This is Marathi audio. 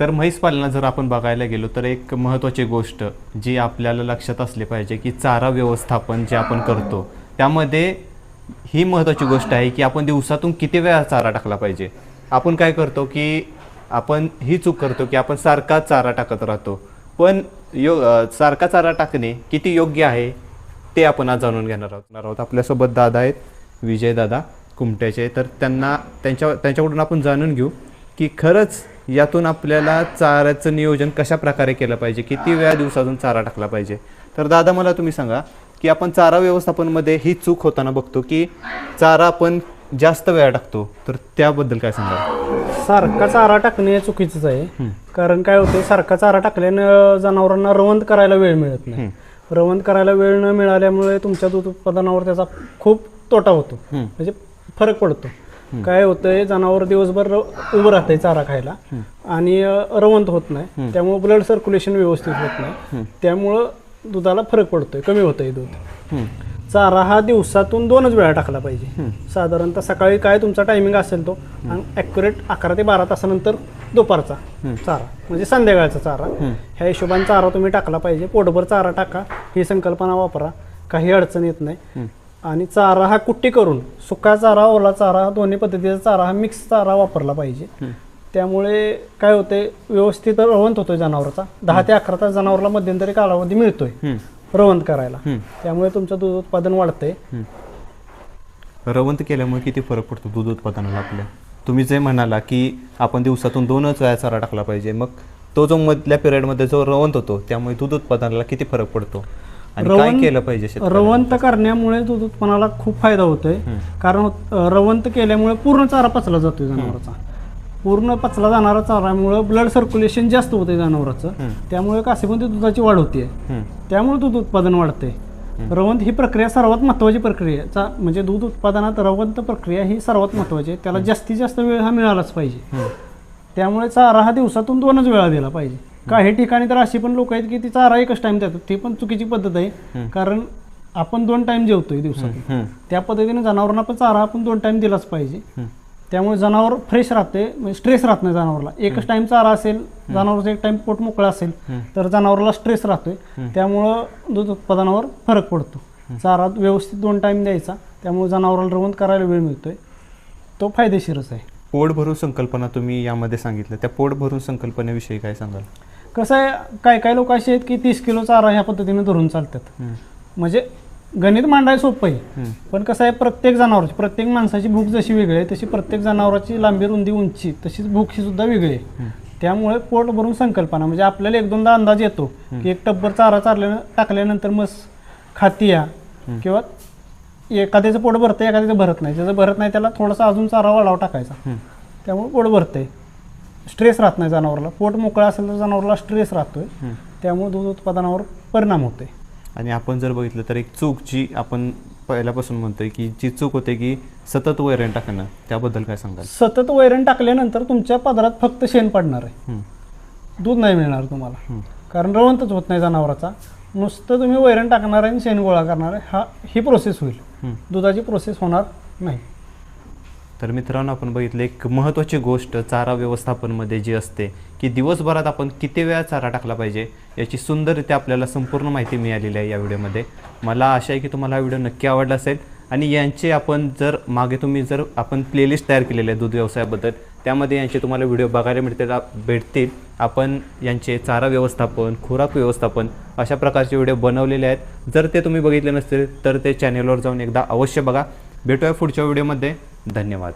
तर म्हैस पालनात जर आपण बघायला गेलो तर एक महत्त्वाची गोष्ट जी आपल्याला लक्षात असली पाहिजे की चारा व्यवस्थापन जे आपण करतो त्यामध्ये ही महत्त्वाची गोष्ट आहे की आपण दिवसातून किती वेळा चारा टाकला पाहिजे. आपण काय करतो की आपण ही चूक करतो की आपण सारखा चारा टाकत राहतो. पण यो सारखा चारा टाकणे किती योग्य आहे ते आपण आज जाणून घेणार आहोत. घेणार आहोत. आपल्यासोबत दादा आहेत विजय दादा कुमट्याचे तर त्यांना त्यांच्या त्यांच्याकडून आपण जाणून घेऊ की खरंच यातून आपल्याला चाऱ्याचं नियोजन कशा प्रकारे केलं पाहिजे? किती वेळा दिवसातून चारा टाकला पाहिजे? तर दादा मला तुम्ही सांगा की आपण चारा व्यवस्थापनमध्ये ही चूक होताना बघतो की चारा आपण जास्त वेळा टाकतो. तर त्याबद्दल काय सांगा? सारखा चारा टाकणे हे चुकीचंच आहे. कारण काय होते सारखा चारा टाकल्यानं जनावरांना रवंत करायला वेळ मिळत नाही. रवंत करायला वेळ न मिळाल्यामुळे तुमच्या दूध उत्पादनावर त्याचा खूप तोटा होतो. म्हणजे फरक पडतो. काय होतंय जनावर दिवसभर र- उभं राहतंय चारा खायला. आणि अ, रवंत होत नाही. त्यामुळे ब्लड सर्क्युलेशन व्यवस्थित होत नाही. त्यामुळं दुधाला फरक पडतोय कमी होतंय दूध. चारा हा दिवसातून दोनच वेळा टाकला पाहिजे. साधारणतः सकाळी काय तुमचा टायमिंग असेल तो आणि ॲक्युरेट अकरा ते बारा तासानंतर दुपारचा चारा म्हणजे संध्याकाळचा चारा. ह्या हिशोबाने चारा तुम्ही टाकला पाहिजे. पोटभर चारा टाका ही संकल्पना वापरा. काही अडचण येत नाही. आणि चारा हा कुट्टी करून सुका चारा ओला चारा दोन्ही पद्धतीचा चारा हा मिक्स चारा वापरला पाहिजे. त्यामुळे काय होते व्यवस्थित रवंत होतोय जनावराचा. दहा ते अकरा तास जनावरला मध्यंतरी कालावधी मिळतोय रवंत करायला. त्यामुळे तुमचं दूध उत्पादन वाढतंय. रवंत केल्यामुळे किती फरक पडतो दूध उत्पादनाला आपल्या? तुम्ही जे म्हणाला की आपण दिवसातून दोनच वेळा चारा टाकला पाहिजे मग तो जो मधल्या पिरियडमध्ये जो रवंत होतो त्यामुळे दूध उत्पादनाला किती फरक पडतो? आणि काय रवंत- केलं पाहिजे शेतकऱ्यांनी? रवंत करण्यामुळे दूध उत्पन्नाला खूप फायदा होतोय. कारण अ, रवंत केल्यामुळे पूर्ण चारा पचला जातोय जनावराचा. पूर्ण पचला जाणारा चारामुळे ब्लड सर्क्युलेशन जास्त होते जनावराचं. त्यामुळे कासेपंती दुधाची वाढ होते हम्म. त्यामुळे दूध उत्पादन वाढते रवंत ही प्रक्रिया सर्वात महत्त्वाची प्रक्रिया आहे. चा- म्हणजे दूध उत्पादनात रवंत प्रक्रिया ही सर्वात महत्त्वाची आहे. त्याला जास्तीत जास्त वेळ हा मिळालाच पाहिजे. त्यामुळे चारा हा दिवसातून दोनच वेळा दिला पाहिजे. काही ठिकाणी तर अशी पण लोक आहेत की ती चारा एकच टाइम देतात. ती पण चुकीची पद्धत आहे. कारण आपण दोन टाइम जेवतोय दिवसातून हम्म. त्या पद्धतीने जनावरांना पण चारा आपण दोन टाइम दिलाच पाहिजे. त्यामुळे जनावर फ्रेश राहते म्हणजे स्ट्रेस राहत नाही जनावरला. एकच टाइम चारा असेल जनावरचा एक टाइम पोट मोकळा असेल तर जनावरला स्ट्रेस राहतोय. त्यामुळं दूध उत्पादनावर फरक पडतो. चारा व्यवस्थित दोन टाइम द्यायचा. त्यामुळे जनावराला रवंत करायला वेळ मिळतोय. तो फायदेशीरच आहे. पोट भरून संकल्पना तुम्ही यामध्ये सांगितलं. त्या पोट भरून संकल्पनेविषयी काय सांगाल? कसं आहे काय काय लोक असे आहेत की तीस किलो चारा ह्या पद्धतीने धरून चालतात. म्हणजे गणित मांडायला सोपं आहे. पण कसं आहे प्रत्येक जनावराची प्रत्येक माणसाची भूक जशी वेगळी आहे तशी प्रत्येक जनावराची लांबी रुंदी उंची तशीच भूकशी सुद्धा वेगळी आहे. त्यामुळे पोट भरून संकल्पना म्हणजे आपल्याला एक दोनदा अंदाज येतो की एक टब्बर चारा चारल्या टाकल्यानंतर मस खाती या किंवा एखाद्याचं पोट भरतं एखाद्याचं भरत नाही. ज्याचं भरत नाही त्याला थोडासा अजून चारा वाढावा टाकायचा. त्यामुळे पोट भरतंय. स्ट्रेस राहत नाही जनावरला. पोट मोकळं असेल तर जनावरला स्ट्रेस राहतोय. त्यामुळे दूध उत्पादनावर परिणाम होतोय. आणि आपण जर बघितलं तर एक चूक जी आपण पहिल्यापासून म्हणतोय की जी चूक होते की सतत वैरण टाकणं त्याबद्दल काय सांगाल? सतत वैरण टाकल्यानंतर तुमच्या पदरात फक्त शेण पडणार आहे. दूध नाही मिळणार तुम्हाला. कारण रवंतच होत नाही जनावराचा. नुसतं तुम्ही वैरण टाकणार आहे आणि शेण गोळा करणार आहे हा ही प्रोसेस होईल. दुधाची प्रोसेस होणार नाही. तर मित्रांनो आपण बघितलं एक महत्त्वाची गोष्ट चारा व्यवस्थापनमध्ये जी असते की दिवसभरात आपण किती वेळा चारा टाकला पाहिजे याची सुंदररित्या आपल्याला संपूर्ण माहिती मिळालेली आहे या व्हिडिओमध्ये. मला आशा आहे की तुम्हाला हा व्हिडिओ नक्की आवडला असेल. आणि यांचे आपण जर मागे तुम्ही जर आपण प्लेलिस्ट तयार केलेली आहे दूध व्यवसायाबद्दल त्यामध्ये यांचे तुम्हाला व्हिडिओ बघायला मिळतील भेटतील. आपण यांचे चारा व्यवस्थापन खुराक व्यवस्थापन अशा प्रकारचे व्हिडिओ बनवलेले आहेत. जर ते तुम्ही बघितले नसतील तर ते चॅनेलवर जाऊन एकदा अवश्य बघा. भेटूया पुढच्या व्हिडिओमध्ये. धन्यवाद.